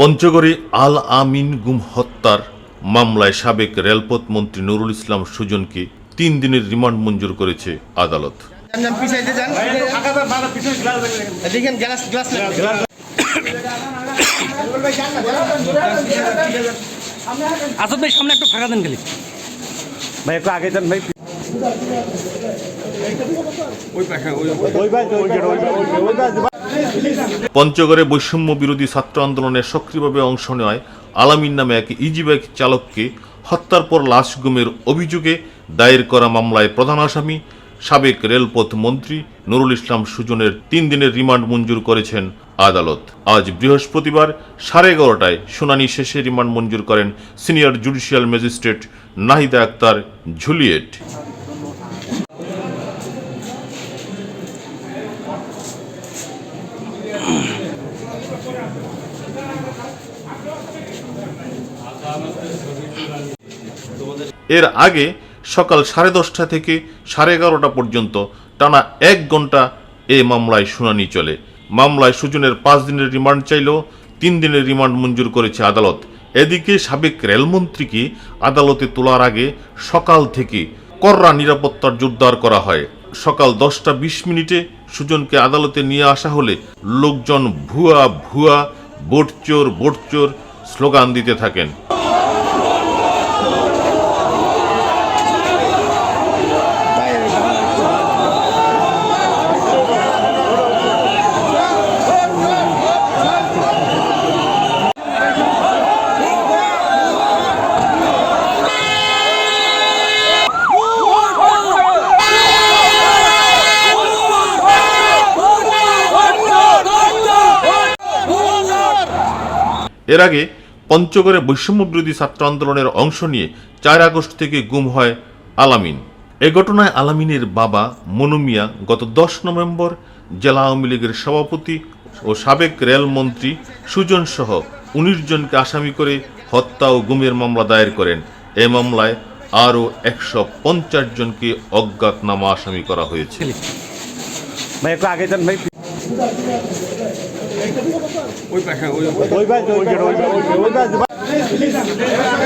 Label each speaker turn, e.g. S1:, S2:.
S1: পঞ্চগড়ে আল আমিন গুম হত্যার মামলায় সাবেক রেলপথ মন্ত্রী নুরুল ইসলাম সুজনকে তিন দিনের রিমান্ড মঞ্জুর করেছে আদালত আসাদ সামনে একটু আগে যান ওই ওই ওই ওই ওই পঞ্চগড়ে বৈষম্য বিরোধী ছাত্র আন্দোলনে সক্রিয়ভাবে অংশ নেওয়ায় আলামিন নামে এক ইজিবাইক চালককে হত্যার পর লাশ গুমের অভিযোগে দায়ের করা মামলায় প্রধান আসামি সাবেক রেলপথ মন্ত্রী নুরুল ইসলাম সুজনের তিন দিনের রিমান্ড মঞ্জুর করেছেন আদালত আজ বৃহস্পতিবার সাড়ে এগারোটায় শুনানি শেষে রিমান্ড মঞ্জুর করেন senior judicial magistrate Nahida Akter Juliet এর আগে সকাল সাড়ে দশটা থেকে সাড়ে এগারোটা পর্যন্ত টানা এক ঘন্টা এ মামলায় শুনানি চলে মামলায় সুজনের পাঁচ দিনের রিমান্ড চাইলেও তিন দিনের রিমান্ড মঞ্জুর করেছে আদালত এদিকে সাবেক রেলমন্ত্রীকে আদালতে তোলার আগে সকাল থেকে কররা নিরাপত্তার জোরদার করা হয় সকাল দশটা বিশ মিনিটে সুজনকে আদালতে নিয়ে আসা হলে লোকজন ভুয়া ভুয়া বোটচোর বোটচোর স্লোগান দিতে থাকেন এর আগে পঞ্চগড়ে বৈষম্য বিরোধী ছাত্র আন্দোলনের অংশ নিয়ে চার আগস্ট থেকে গুম হয় আলামিন এ ঘটনায় আলামিনের বাবা মনুমিয়া গত দশ নভেম্বর জেলা আওয়ামী লীগের সভাপতি ও সাবেক রেলমন্ত্রী সুজন সহ উনিশ জনকে আসামি করে হত্যা ও গুমের মামলা দায়ের করেন এ মামলায় আরও একশো পঞ্চাশ জনকে অজ্ঞাতনামা আসামি করা হয়েছে ওই পাশে ওই ওই পাশে ওই ওই পাশে